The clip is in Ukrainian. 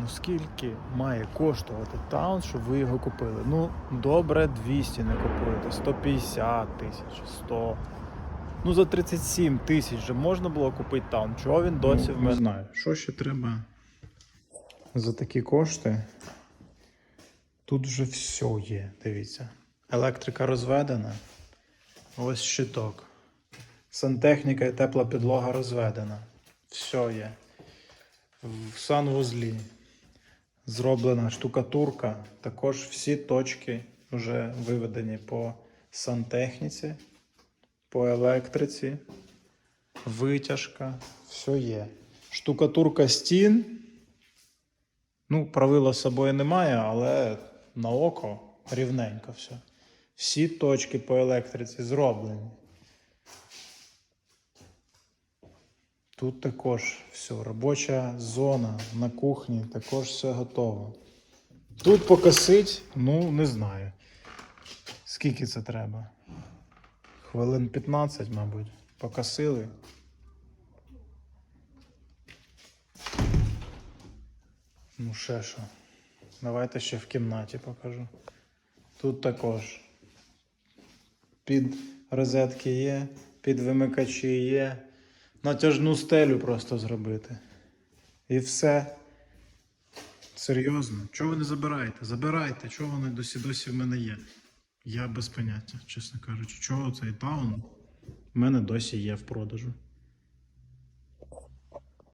Ну скільки має коштувати таун, щоб ви його купили? Ну, добре, 200 не купуєте, 150 тисяч, 100. Ну, за 37 тисяч же можна було купити таун. Чого він досі в мене? Не знаю. Що ще треба за такі кошти? Тут вже все є, дивіться. Електрика розведена. Ось щиток. Сантехніка і тепла підлога розведена. Все є. В санвузлі зроблена штукатурка. Також всі точки вже виведені по сантехніці, по електриці, витяжка. Все є. Штукатурка стін. Ну, правила з собою немає, але на око рівненько все. Всі точки по електриці зроблені. Тут також все, робоча зона на кухні, також все готово. Тут покосить, ну не знаю. Скільки це треба? Хвилин 15, мабуть. Покосили. Ну, ще що. Давайте ще в кімнаті покажу. Тут також. Під розетки є, під вимикачі є. Натяжну стелю просто зробити. І все. Серйозно. Чого ви не забираєте? Забирайте, чого вони досі досі в мене є. Я без поняття, чесно кажучи. Чого цей таун в мене досі є в продажу.